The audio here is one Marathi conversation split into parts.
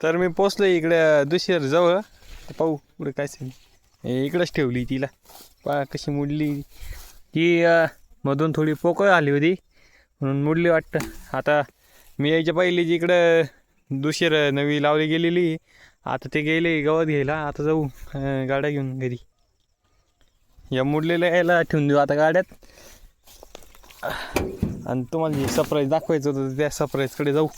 तर मी पोचलो इकडे दुसऱ्या जवळ. पाहू पुढे काय नाही इकडंच ठेवली तिला. पा कशी मुडली. ती मधून थोडी पोकळ आली होती. म्हणून मुडली वाटतं. आता मी यायच्या पहिले जी इकडं दुसरं नवी लावली गेलेली. आता ते गेले गवत घ्यायला. आता जाऊ गाड्या घेऊन घरी. या मुडलेल्या यायला ठेवून देऊ आता गाड्यात. आणि तुम्हाला जे सरप्राईज दाखवायचं होतं त्या सरप्राईजकडे जाऊ.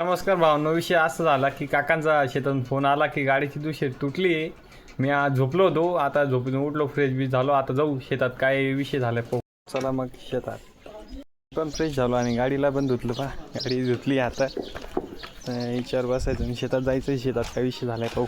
नमस्कार भावनो विषय असा झाला की काकांचा शेतातून फोन आला की गाडीची दुसरी तुटली. मी आज झोपलो होतो आता झोपून उठलो फ्रेश बी झालो आता जाऊ. शेतात काय विषय झालाय पो चला मग शेतात. पण फ्रेश झालो आणि गाडीला पण धुतलं पा गाडी धुतली आता. विचार बसायचं आणि शेतात जायचं शेतात काय विषय झालाय पाहू.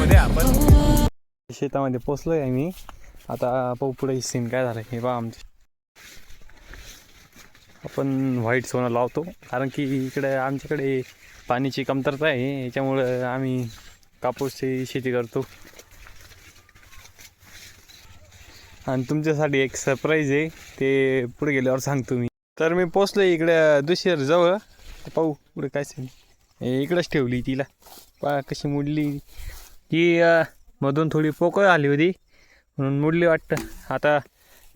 शेतामध्ये आपण. शेतामध्ये पोचलोय आहे मी आता पाहू पुढे सीन काय झालं. हे बा आमचे. आपण व्हाईट सोनं लावतो. कारण की इकडे आमच्याकडे पाण्याची कमतरता आहे. याच्यामुळं आम्ही कापूसची शेती करतो. आणि तुमच्यासाठी एक सरप्राईज आहे. ते पुढे गेल्यावर सांगतो मी. तर मी पोचलो इकडे दुसऱ्या जवळ. पाहू पुढे काय सीन इकडंच ठेवली तिला. पा कशी मोडली. की मधून थोडी पोकळ आली होती. म्हणून मुडली वाटतं. आता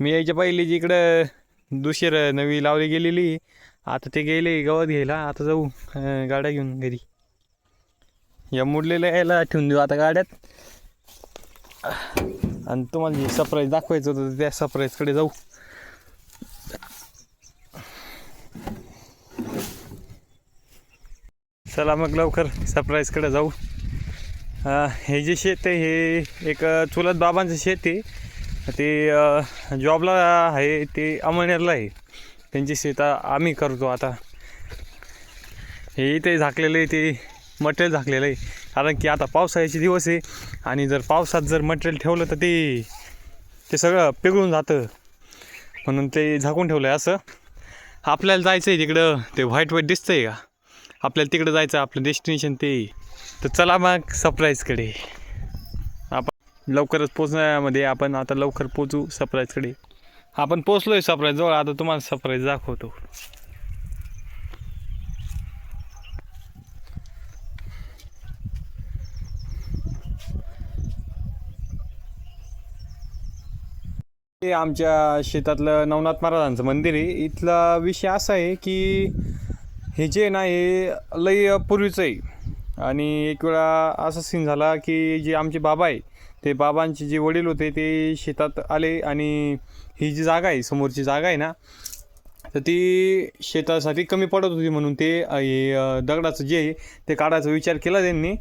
मी यायच्या पहिले जिकडं इकडं दुसरं नवी लावली गेलेली आता ते गेले गवत घ्यायला. आता जाऊ गाड्या घेऊन घरी. या मुडलेल्या यायला ठेवून देऊ आता गाड्यात. आणि तुम्हाला जे सरप्राईज दाखवायचं होतं त्या सरप्राईजकडे जाऊ. चला मग लवकर सरप्राईजकडे जाऊ. हे जे शेत आहे हे एक चुलत बाबांचं शेत आहे. ते जॉबला आहे ते अमळनेरला आहे. त्यांची शेत आम्ही करतो आता. हे इथे झाकलेलं आहे ते मटेरियल झाकलेलं आहे. कारण की आता पावसाळ्याचे दिवस आहे आणि जर पावसात जर मटेरियल ठेवलं तर ते ते सगळं पिघळून जातं. म्हणून ते झाकून ठेवलं आहे असं. आपल्याला जायचं आहे तिकडं ते व्हाईट व्हाईट दिसतं आहे का? आपल्याला तिकडं जायचं आहे, आपलं डेस्टिनेशन ते. तर चला मग सरप्राईजकडे आपण लवकरच पोचण्यामध्ये आपण आता लवकर पोचू सरप्राईजकडे आपण पोचलोय सरप्राईज जवळ आता तुम्हाला सरप्राईज दाखवतो. हे आमच्या शेतातलं नवनाथ महाराजांचं मंदिर आहे. इथला विषय असा आहे की हे जे ना हे लय पूर्वीचं आहे. आणि एक वेळा असा सीन झाला की जे आमचे बाबा आहे ते बाबांचे जे वडील होते ते शेतात आले आणि ही जी जागा आहे समोरची जागा आहे ना तर ती शेतासाठी कमी पडत होती म्हणून ते हे दगडाचं जे आहे ते काढायचा विचार केला त्यांनी.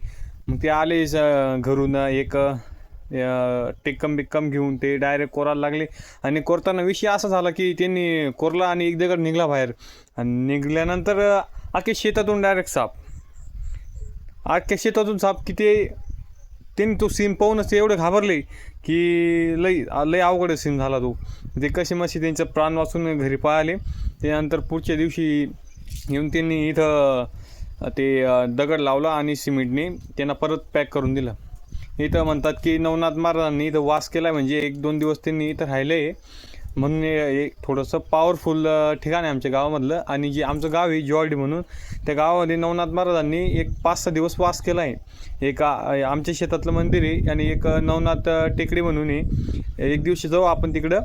मग ते आले स- घरून एक टेक्कम बिक्कम घेऊन ते डायरेक्ट कोरायला लागले. आणि कोरताना विषय असा झाला की त्यांनी कोरला आणि एक दगड निघला बाहेर. आणि निघाल्यानंतर अख्खे शेतातून डायरेक्ट साप. आख्या शेतातून साप की ते त्यांनी तो सीन पाहूनच ते एवढे घाबरले की लई लई अवघड सीन झाला तो. ते कसे मशी त्यांचं प्राण वाचून घरी पळाले. त्यानंतर पुढच्या दिवशी येऊन त्यांनी इथं ते दगड लावला आणि सिमेंटने त्यांना परत पॅक करून दिलं. इथं म्हणतात की नवनाथ महाराजांनी इथं वास केला म्हणजे एक दोन दिवस त्यांनी इथं राहिले. म्हणून हे एक थोडंसं पॉवरफुल ठिकाण आहे आमच्या गावामधलं. आणि जे आमचं गाव आहे जॉर्डी म्हणून त्या गावामध्ये नवनाथ महाराजांनी एक पाच सहा दिवस वास केला आहे एक आमच्या शेतातलं मंदिर आहे आणि एक नवनाथ टेकडी म्हणून आहे. एक दिवशी जाऊ आपण तिकडं.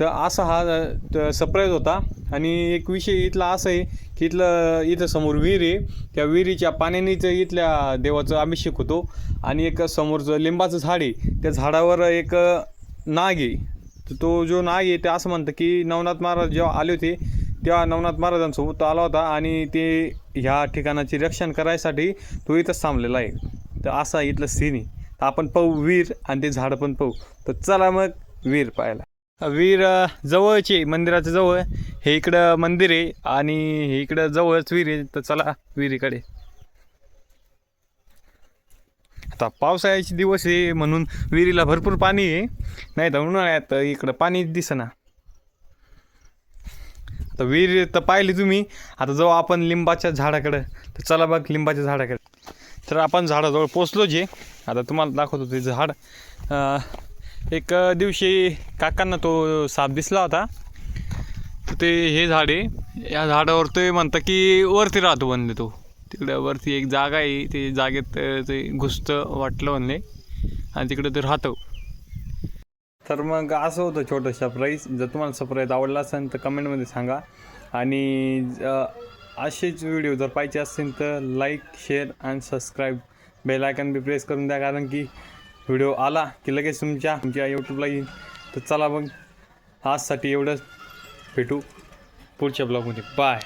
तर असा हा सरप्राईज होता. आणि एक विषय इथला असा आहे की इथलं इथं समोर विहीर आहे. त्या विहिरीच्या पाण्यानेच इथल्या देवाचं अभिषेक होतो. आणि एक समोरचं लिंबाचं झाड आहे. त्या झाडावर एक नाग आहे. तर तो जो नाग आहे ते असं म्हणतं की नवनाथ महाराज जेव्हा आले होते तेव्हा नवनाथ महाराजांसोबत आला होता आणि ते ह्या ठिकाणाचे रक्षण करायसाठी तो इथंच थांबलेला आहे. तर असा इथलं सीन आहे. तर आपण पाहू वीर आणि ते झाडं पण पाहू. तर चला मग वीर पाहायला. विहीर जवळचे जवळची आहे, मंदिराच्या जवळ. हे इकडं मंदिर आहे आणि हे इकडं जवळच विहीर आहे. तर चला विहिरीकडे आता पावसाळ्याचे दिवस आहे म्हणून विहिरीला भरपूर पाणी आहे. नाही तर उन्हाळ्यात इकडं पाणी दिसना. आता विहीर तर पाहिली तुम्ही. आता जाऊ आपण लिंबाच्या झाडाकडं. तर चला बघ लिंबाच्या झाडाकडे. तर आपण झाडाजवळ पोचलो जे. आता तुम्हाला दाखवतो ते झाड. एक दिवशी काकांना तो साप दिसला होता. तर ते हे झाड आहे. या झाडावर ते म्हणतं की वरती राहतो बनले तो. तिकडं वरती एक जागा आहे ते जागेत ते घुसतं वाटलं म्हणले. आणि तिकडं ते राहतो. तर मग असं होतं छोटं सरप्राईज जर तुम्हाला सरप्राईज आवडला असेल तर कमेंटमध्ये सांगा. आणि असेच व्हिडिओ जर पाहिजे असतील तर लाईक शेअर आणि सबस्क्राईब बेल आयकन बी प्रेस करून द्या कारण की व्हिडिओ आला की लगेच तुमच्या तुमच्या यूट्यूबला येईल. तर चला मग आजसाठी एवढंच. भेटू पुढच्या ब्लॉगमध्ये बाय